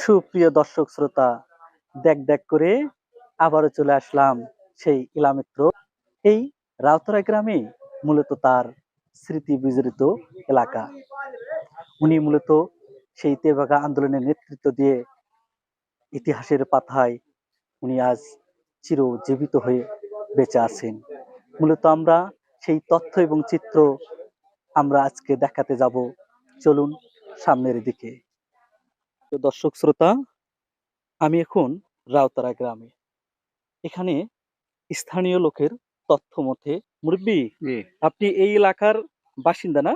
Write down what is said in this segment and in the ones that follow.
সুপ্রিয় দর্শক শ্রোতা, দেখ দেখ করে আবারও চলে আসলাম সেই ইলামিত্র। এই রাউতরা গ্রামে মূলত তার স্মৃতি বিজড়িত এলাকা। উনি মূলত সেই তেভাগা আন্দোলনের নেতৃত্ব দিয়ে ইতিহাসের পাতায় উনি আজ চিরজীবিত হয়ে বেঁচে আছেন। মূলত আমরা সেই তথ্য এবং চিত্র আমরা আজকে দেখাতে যাব। চলুন সামনের দিকে। দর্শক শ্রোতা আমি এখন রাউতারা গ্রামে। এখানে স্থানীয় লোকের তথ্য মতে মুরব্বী আপনি এই এলাকার বাসিন্দা না?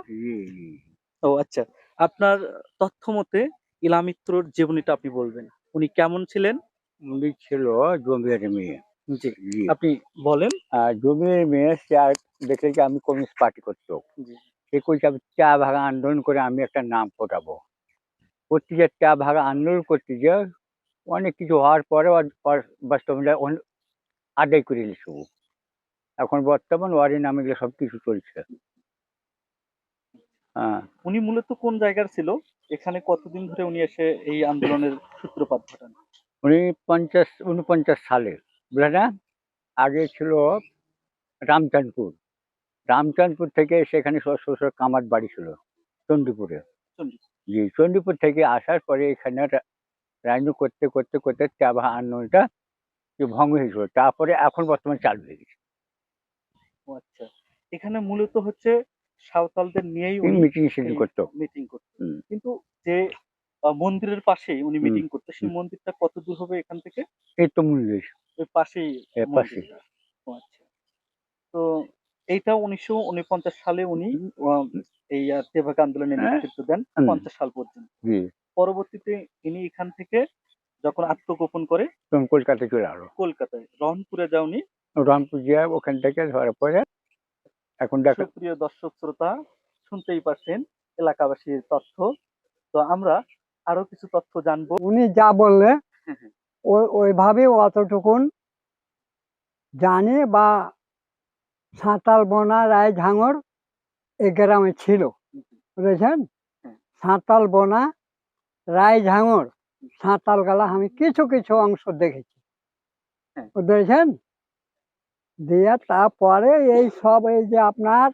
ও আচ্ছা আপনার তথ্য মতে ইলামিত্রর জীবনীটা আপনি বলবেন। উনি কেমন ছিলেন? উনি ছিল জমির মেয়ে। জি আপনি বলেন। জমির মেয়ে চা দেখে যে আমি কমিউনিস্ট পার্টি করতো। সে কইছে আমি চা ভাগা আন্দোলন করে আমি একটা নাম ফোটাবো। করতে যে চা ভাগা আন্দোলন করতে যে অনেক কিছু হওয়ার পরে বাস্তবে আদায় করে নিছো এখন বর্তমান ওয়ারি নামে গেলে সব কিছু চলছে। হ্যাঁ। উনি মূলত কোন জায়গার ছিল? এখানে কতদিন ধরে উনি এসে এই আন্দোলনের সূত্রপাত ঘটান? উনি পঞ্চাশ উনপঞ্চাশ সালে বুঝলে না? আগে ছিল রামচাঁদপুর। রামচাঁদপুর থেকে সেখানে শ্বশুর কামার বাড়ি ছিল চণ্ডীপুর। জি চণ্ডীপুর থেকে আসার পরে এখানে রাজনীতি করতে করতে করতে চা বাহা আন্দোলনটা যে ভঙ্গ হয়েছিল। তারপরে এখন বর্তমানে চালু হয়ে গেছে। ও আচ্ছা। এখানে মূলত হচ্ছে সাঁওতালদের নিয়েই উনি মিটিং করতো। মিটিং করতেন হুম। কিন্তু যে মন্দিরের পাশেই উনি মিটিং করতেন সেই মন্দিরটা কত দূর হবে এখান থেকে? এই তো ওই পাশেই। ও আচ্ছা। তো এইটা উনিশশো উনপঞ্চাশ সালে উনি আহ, এই তেভাগা আন্দোলনের হ্যাঁ। নেতৃত্ব দেন পঞ্চাশ সাল পর্যন্ত। পরবর্তীতে ইনি এখান থেকে যখন আত্মগোপন করে তখন কলকাতায় চলে আলো কলকাতায় রংপুরে যাওনি রংপুর গিয়ে ওখান থেকে ধরার পরে এখন দেখা প্রিয় দর্শক শ্রোতা শুনতেই পারছেন এলাকাবাসীর তথ্য। তো আমরা আরও কিছু তথ্য জানব। উনি যা বললে হুম। ওই ওইভাবে অতটুকুন জানে বা সাঁতাল বনা রায় ঝাঙর এ গ্রামে ছিল বুঝেছেন? সাঁতাল বনা রায় ঝাঙর সাঁতাল গালা আমি কিছু কিছু অংশ দেখেছি হ্যাঁ। বুঝেছেন? দিয়ে তারপরে এই সব এই যে আপনার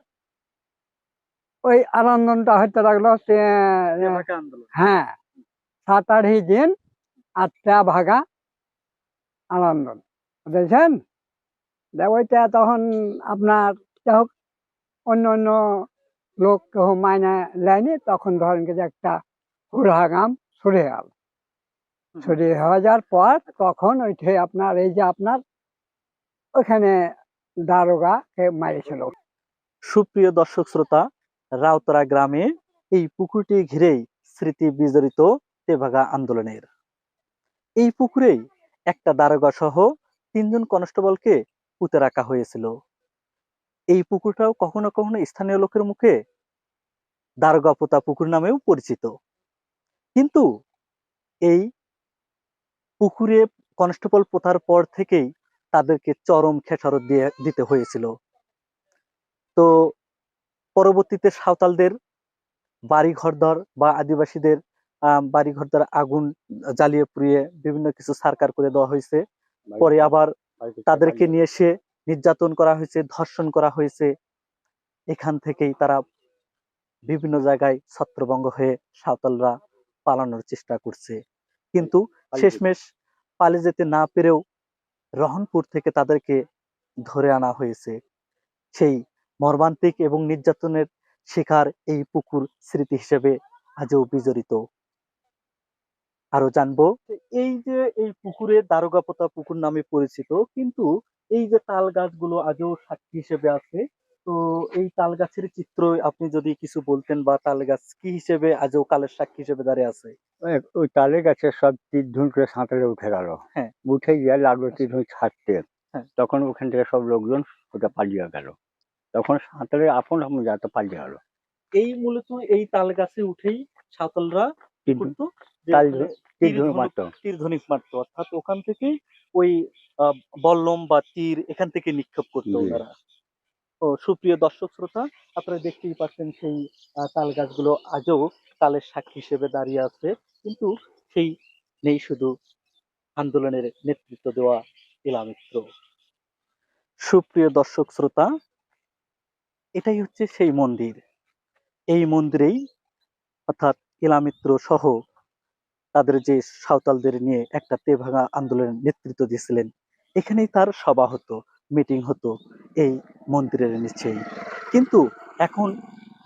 ওই আনন্দটা হতে লাগল হ্যাঁ সাত আটই দিন আটটা ভাগা আনন্দ বুঝেছেন? ওইটা তখন আপনার যাই হোক অন্য অন্য লোক কেউ মাইনে নেয়নি তখন ধরেন যে একটা হুড়হাগাম সরে গেল। সরে হয়ে যাওয়ার পর তখন ওইটাই আপনার এই যে আপনার ওখানে দারোগা কে মারিছিল। সুপ্রিয় দর্শক শ্রোতা রাউতরা গ্রামে এই পুকুরটি ঘিরেই স্মৃতি বিজড়িত তেভাগা আন্দোলনের। এই পুকুরেই একটা দারোগা সহ তিনজন কনস্টেবলকে পুঁতে রাখা হয়েছিল। এই পুকুরটাও কখনো কখনো স্থানীয় লোকের মুখে দারোগা পোতা পুকুর নামেও পরিচিত। কিন্তু এই পুকুরে কনস্টেবল পোতার পর থেকেই তাদেরকে চরম খেসারত দিয়ে দিতে হয়েছিল। তো পরবর্তীতে সাঁওতালদের বাড়ি ঘরদর বা আদিবাসীদের বাড়ি ঘরদর আগুন জ্বালিয়ে পুড়িয়ে বিভিন্ন কিছু সারকার করে দেওয়া হয়েছে। পরে আবার তাদেরকে নিয়ে এসে নির্যাতন করা হয়েছে ধর্ষণ করা হয়েছে। এখান থেকেই তারা বিভিন্ন জায়গায় ছত্রভঙ্গ হয়ে সাঁওতালরা পালানোর চেষ্টা করছে। কিন্তু শেষমেশ পালিয়ে যেতে না পেরেও রহনপুর থেকে তাদেরকে ধরে আনা হয়েছে। সেই মর্মান্তিক এবং নির্যাতনের শিকার এই পুকুর স্মৃতি হিসেবে আজও বিজড়িত। আরও জানব। এই যে এই পুকুরে দারোগাপোতা পুকুর নামে পরিচিত কিন্তু এই যে তাল গাছগুলো আজও সাক্ষী হিসেবে আছে তো এই তাল গাছের চিত্র আপনি যদি কিছু বলতেন বা তাল গাছ কি হিসেবে আজও কালের সাক্ষী হিসেবে দাঁড়িয়ে আছে? ওই- তালে গাছে সব তীর ধুন করে সাঁতারে উঠে গেল। হ্যাঁ। উঠে গিয়ে লাগল তীর ধুন ছাড়তে। হ্যাঁ। তখন ওখান থেকে সব লোকজন ওটা পালিয়ে গেল। তখন সাঁতারে আপন আপন যাতে পালিয়ে গেল। এই মূলত এই তাল গাছে উঠেই সাঁওতালরা তীর মারতো। অর্থাৎ ওখান থেকেই ওই বল্লম বা তীর এখান থেকে নিক্ষেপ করতো ওনারা। ও সুপ্রিয় দর্শক শ্রোতা আপনারা দেখতেই পাচ্ছেন সেই তাল গাছগুলো আজও তালের সাক্ষী হিসেবে দাঁড়িয়ে আছে। কিন্তু সেই নেই শুধু আন্দোলনের নেতৃত্ব দেওয়া ইলামিত্র সুপ্রিয় দর্শক শ্রোতা এটাই হচ্ছে সেই মন্দির। এই মন্দিরেই অর্থাৎ ইলামিত্র সহ তাদের যে সাঁওতালদের নিয়ে একটা তেভাঙা আন্দোলনের নেতৃত্ব দিয়েছিলেন এখানেই তার সভা হতো মিটিং হতো এই মন্দিরের নিচেই। কিন্তু এখন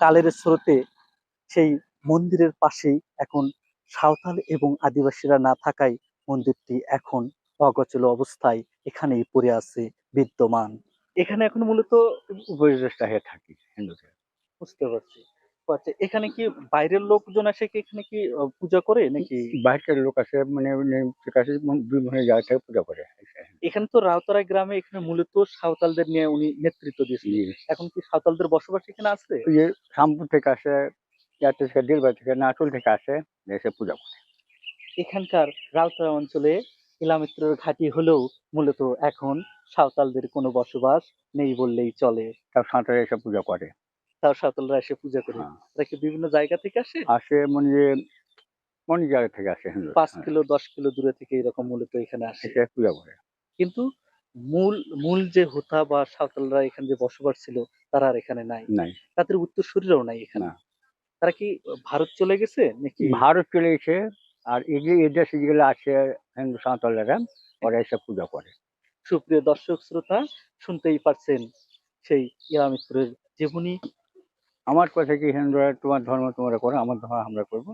কালের স্রোতে সেই মন্দিরের পাশেই এখন সাঁওতাল এবং আদিবাসীরা না থাকায় মন্দিরটি এখন অগচল অবস্থায় এখানেই পড়ে আছে বিদ্যমান। এখানে এখন মূলত উপদেষ্টা হয়ে থাকি হিন্দুদের বুঝতে পারছি। আচ্ছা এখানে কি বাইরের লোকজন আসে কি এখানে কি পূজা করে নাকি? বাইরের লোক আসে মানে ঠিক আছে বিভিন্ন জায়গা থেকে পূজা করে। এখানে তো রাউতারা গ্রামে এখানে মূলত সাঁওতালদের নিয়ে উনি নেতৃত্ব দিয়েছেন। এখন কি সাঁওতালদের বসবাস এখানে আছে? শামপুর থেকে আসে থেকে দিলবা থেকে নাচুল থেকে আসে এসে পূজা করে। এখানকার রাউতারা অঞ্চলে ইলামিত্রের ঘাঁটি হলেও মূলত এখন সাঁওতালদের কোনো বসবাস নেই বললেই চলে। সব সাঁতারে এসে পূজা করে। তাও সাঁওতালরা এসে পূজা করে। হ্যাঁ। তারা কি বিভিন্ন জায়গা থেকে আসে? আসে মানে যে অনেক জায়গা থেকে আসে পাঁচ কিলো দশ কিলো দূরে থেকে এরকম মূলত এখানে আসে। পূজা করে কিন্তু মূল মূল যে হোতা বা সাঁওতালরা এখানে যে বসবাস ছিল তারা আর এখানে নাই। নাই। তাদের উত্তরসূরিরাও নাই এখানে। তারা কি ভারত চলে গেছে নাকি? ভারত চলে গেছে আর এগুলি এদেশে যেগুলো আছে হিন্দু সাঁওতালেরা ওরা এসে পূজা করে। সুপ্রিয় দর্শক শ্রোতা শুনতেই পারছেন সেই ইরামিত্রের জীবনী আমার কথা কি হিন্দুরা তোমার ধর্ম তোমরা করো আমার ধর্ম আমরা করব।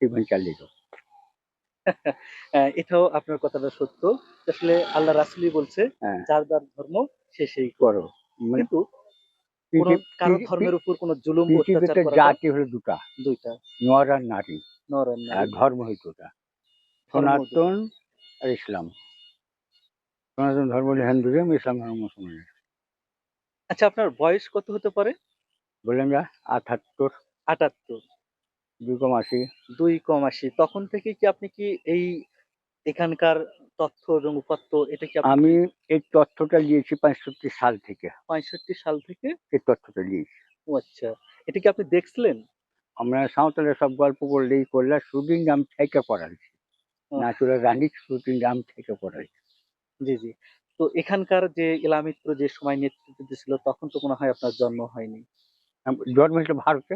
জীবন চালিয়ে যাও। এটাও আপনার কথাটা সত্য। আসলে আল্লাহ রাসুলি বলছে হ্যাঁ। যার যার ধর্ম সে সেই করো। মানে কিন্তু কারও ধর্মের উপর কোনো জুলুম জাতি হলো দুটা। দুইটা। নর আর নারী। নর আর ধর্ম হইতো ওটা সনাতন আর ইসলাম। সনাতন ধর্ম হলো হিন্দুজম ইসলাম ধর্ম মুসলমান। আচ্ছা আপনার বয়স কত হতে পারে? বললাম যা আঠাত্তর আটাত্তর। দুই কম আশি দুই কম আশি তখন থেকে কি আপনি কি এই এখানকার তথ্য এবং উপাত্ত এটা কি আমি এই তথ্যটা নিয়েছি পঁয়ষট্টি সাল থেকে। পঁয়ষট্টি সাল থেকে? এই তথ্যটা নিয়েছি ও আচ্ছা। এটা কি আপনি দেখছিলেন? আমরা সাঁওতালের সব গল্প করলেই করলে শুটিং নাম থেকে পড়াইছি। হুম। নাচুরের রানী শুটিং নাম থেকে পড়াইছি। জি জি। তো এখানকার যে ইলামিত্র যে সময় নেতৃত্ব দিয়েছিল তখন তো মনে হয় আপনার জন্ম হয়নি। জন্ম হয়েছিল ভারতে?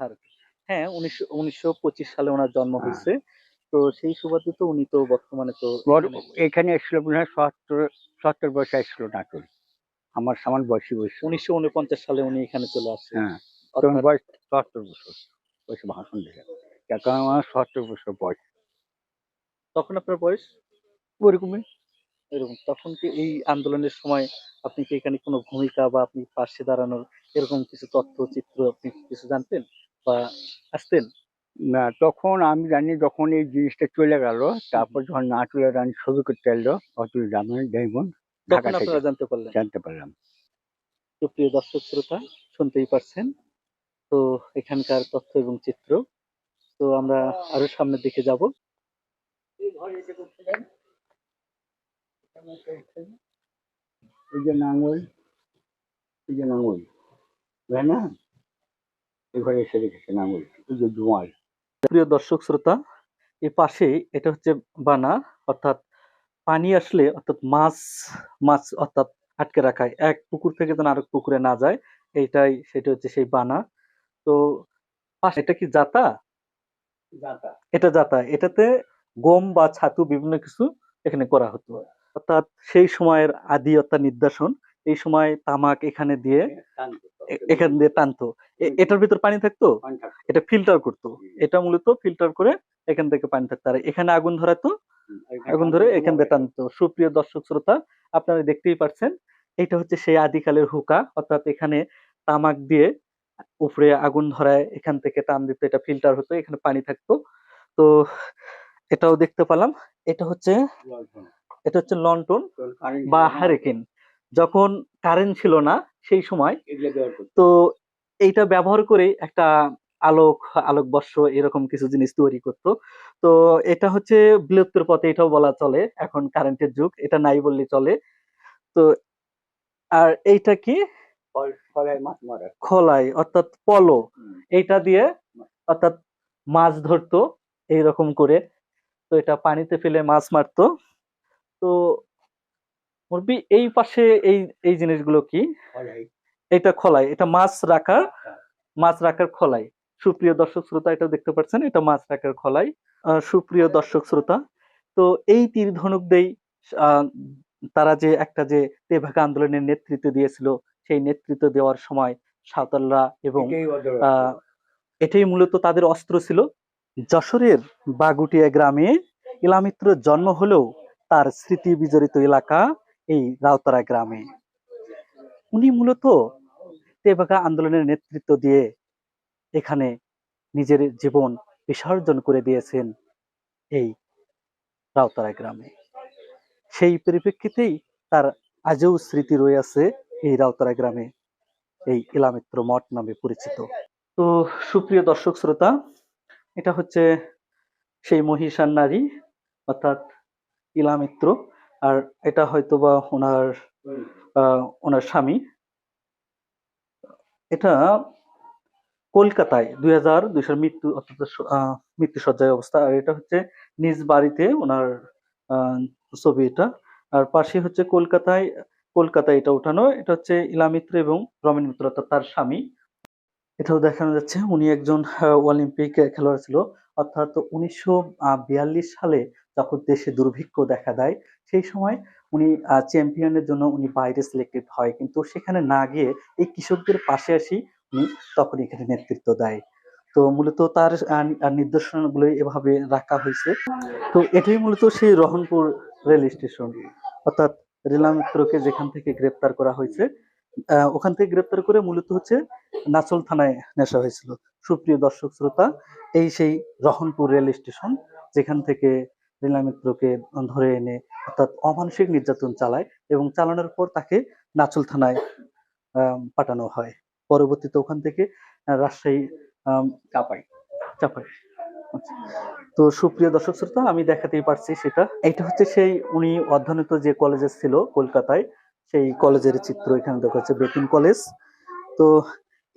ভারতে। হ্যাঁ উনিশশো উনিশশো পঁচিশ সালে ওনার জন্ম হ্যাঁ। হয়েছে। তো সেই সুবাদে তো উনি তো বর্তমানে তো এখানে- এখানে এসেছিল মনে হয় সত্তর সত্তর বয়সে এসেছিল নাটুর। আমার সামান বয়সী বয়স উনিশশো উনপঞ্চাশ সালে উনি এখানে চলে আসেন হ্যাঁ তখন বয়স সত্তর বছর। বয়সে ভাষণ দিলে কারণ আমার সত্তর বছর বয়স। তখন আপনার বয়স? ওরকমই। এরকম তখন কি এই আন্দোলনের সময় আপনি কি এখানে কোনো ভূমিকা বা আপনি পাশে দাঁড়ানোর এরকম কিছু তথ্য চিত্র আপনি কিছু জানতেন বা আসতেন? না তখন আমি জানি যখন এই জিনিসটা চলে গেল তারপর যখন নাটুরের রানী ছবি করতে এলো অতুল জামান ডায়মন্ড আপনারা জানতে পারলেন? জানতে পারলাম। তো প্রিয় দর্শক শ্রোতা শুনতেই পারছেন? তো এখানকার তথ্য এবং চিত্র তো আমরা আরও সামনের দিকে যাব। এই যে নাঙ্গল এই যে নাঙ্গল না এই এসে রেখেছে নাঙ্গল এই যে জোয়াল প্রিয় দর্শক শ্রোতা এই পাশে এটা হচ্ছে বানা অর্থাৎ পানি আসলে অর্থাৎ মাছ মাছ অর্থাৎ আটকে রাখায় এক পুকুর থেকে যেন আরেক পুকুরে না যায় এইটাই সেটা হচ্ছে সেই বানা। তো এটা কি জাতা। এটা জাতা। এটাতে গম বা ছাতু বিভিন্ন কিছু এখানে করা হতো। অর্থাৎ সেই সময়ের আদি অর্থাৎ নির্দেশন এই সময় তামাক এখানে দিয়ে এখান দিয়ে টানতো। এটার ভিতর পানি থাকতো? এটা ফিল্টার করতো। এটা মূলত ফিল্টার করে এখান থেকে পানি থাকতো। আর এখানে আগুন ধরাতো? আগুন ধরে এখান দিয়ে টানতো। সুপ্রিয় দর্শক শ্রোতা আপনারা দেখতেই পাচ্ছেন এটা হচ্ছে সেই আদিকালের হুকা। অর্থাৎ এখানে তামাক দিয়ে উপরে আগুন ধরায় এখান থেকে টান দিত এটা ফিল্টার হতো এখানে পানি থাকতো। তো এটাও দেখতে পেলাম। এটা হচ্ছে এটা হচ্ছে লন্টন বা হারিকেন যখন কারেন্ট ছিল না সেই সময় তো এইটা ব্যবহার করে একটা আলোক আলোক বর্ষ এরকম কিছু জিনিস তৈরি করতো। তো এটা হচ্ছে বিলুপ্তির পথে এটাও বলা চলে এখন কারেন্টের যুগ এটা নাই বললে চলে। তো আর এইটা কি? খোলাই অর্থাৎ পলো। এইটা দিয়ে অর্থাৎ মাছ ধরতো এইরকম করে। তো এটা পানিতে ফেলে মাছ মারতো। তো মুরবি এই পাশে এই এই জিনিসগুলো কি? এটা খোলাই এটা মাছ রাখার মাছ রাখার খোলাই। সুপ্রিয় দর্শক শ্রোতা এটা দেখতে পাচ্ছেন এটা মাছ রাখার খোলাই। সুপ্রিয় দর্শক শ্রোতা তো এই তীর ধনুক দেই আহ, তারা যে একটা যে তেভাগা আন্দোলনের নেতৃত্ব দিয়েছিল সেই নেতৃত্ব দেওয়ার সময় সাঁওতালরা এবং আহ, এটাই মূলত তাদের অস্ত্র ছিল। যশোরের বাগুটিয়া গ্রামে ইলামিত্র জন্ম হলেও তার স্মৃতি বিজড়িত এলাকা এই রাউতারা গ্রামে। উনি মূলত তেভাগা আন্দোলনের নেতৃত্ব দিয়ে এখানে নিজের জীবন বিসর্জন করে দিয়েছেন এই রাউতারা গ্রামে। সেই পরিপ্রেক্ষিতেই তার আজও স্মৃতি রয়ে আছে এই রাউতারা গ্রামে, এই ইলামিত্র মঠ নামে পরিচিত। তো সুপ্রিয় দর্শক শ্রোতা, এটা হচ্ছে সেই মহিষার নারী, অর্থাৎ ইলামিত্র, আর এটা হয়তো বা ওনার ওনার স্বামী। এটা কলকাতায় দুই হাজার দুই সাল মৃত্যু, অর্থাৎ মৃত্যুসজ্জায় অবস্থা। আর এটা হচ্ছে নিজ বাড়িতে ওনার ছবি এটা। আর পাশে হচ্ছে কলকাতায় কলকাতায় এটা উঠানো এটা হচ্ছে ইলামিত্র এবং রমেন মিত্র, অর্থাৎ তার স্বামী। এটাও দেখানো যাচ্ছে, উনি একজন অলিম্পিক খেলোয়াড় ছিল। অর্থাৎ উনিশশো বিয়াল্লিশ সালে যখন দেশে দুর্ভিক্ষ দেখা দেয় সেই সময় উনি চ্যাম্পিয়নের জন্য উনি বাইরে সিলেক্টেড হয়। কিন্তু সেখানে না গিয়ে এই কৃষকদের পাশে আসি উনি তখন এখানে নেতৃত্ব দেয়। তো মূলত তার আহ, এভাবে রাখা হয়েছে। তো এটাই মূলত সেই রহনপুর রেল স্টেশন অর্থাৎ রেলামিত্রকে যেখান থেকে গ্রেপ্তার করা হয়েছে ওখান থেকে গ্রেপ্তার করে মূলত হচ্ছে নাচল থানায় নেশা হয়েছিল। সুপ্রিয় দর্শক শ্রোতা এই সেই রহনপুর রেল স্টেশন যেখান থেকে লীলা মিত্রকে ধরে এনে অর্থাৎ অমানসিক নির্যাতন চালায় এবং চালানোর পর তাকে নাচল থানায় পাঠানো হয়। পরবর্তীতে ওখান থেকে রাজশাহী চাপাই। চাপাই। আচ্ছা। তো সুপ্রিয় দর্শক শ্রোতা আমি দেখাতেই পারছি সেটা। এটা হচ্ছে সেই উনি অধ্যয়নত যে কলেজে ছিল কলকাতায় সেই কলেজের চিত্র। এখানে দেখা যাচ্ছে বেতুন কলেজ। তো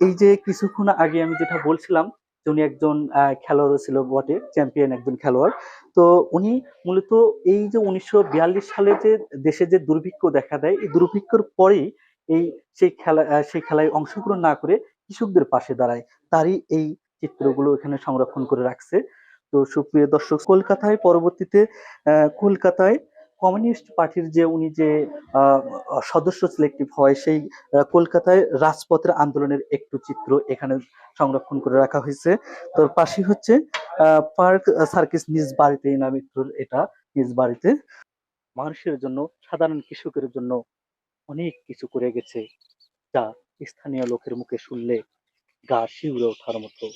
এই যে কিছুক্ষণ আগে আমি যেটা বলছিলাম উনি একজন আহ, খেলোয়াড় ছিল বটে চ্যাম্পিয়ন একজন খেলোয়াড়। তো উনি মূলত এই যে উনিশশো বিয়াল্লিশ সালে যে দেশে যে দুর্ভিক্ষ দেখা দেয় এই দুর্ভিক্ষর পরেই এই সেই খেলা সেই খেলায় অংশগ্রহণ না করে কৃষকদের পাশে দাঁড়ায়। তারই এই চিত্রগুলো এখানে সংরক্ষণ করে রাখছে। তো সুপ্রিয় দর্শক কলকাতায় পরবর্তীতে কলকাতায় কমিউনিস্ট পার্টির যে উনি যে সদস্য সিলেক্টিভ হয়, সেই কলকাতায় রাজপথের আন্দোলনের একটু চিত্র এখানে সংরক্ষণ করে রাখা হয়েছে। তোর পাশে হচ্ছে পার্ক সার্কিস নিজ বাড়িতে ইনামিত্রর এটা, নিজ বাড়িতে। মানুষের জন্য, সাধারণ কৃষকের জন্য অনেক কিছু করে গেছে, যা স্থানীয় লোকের মুখে শুনলে গা শিউরে ওঠার মতো।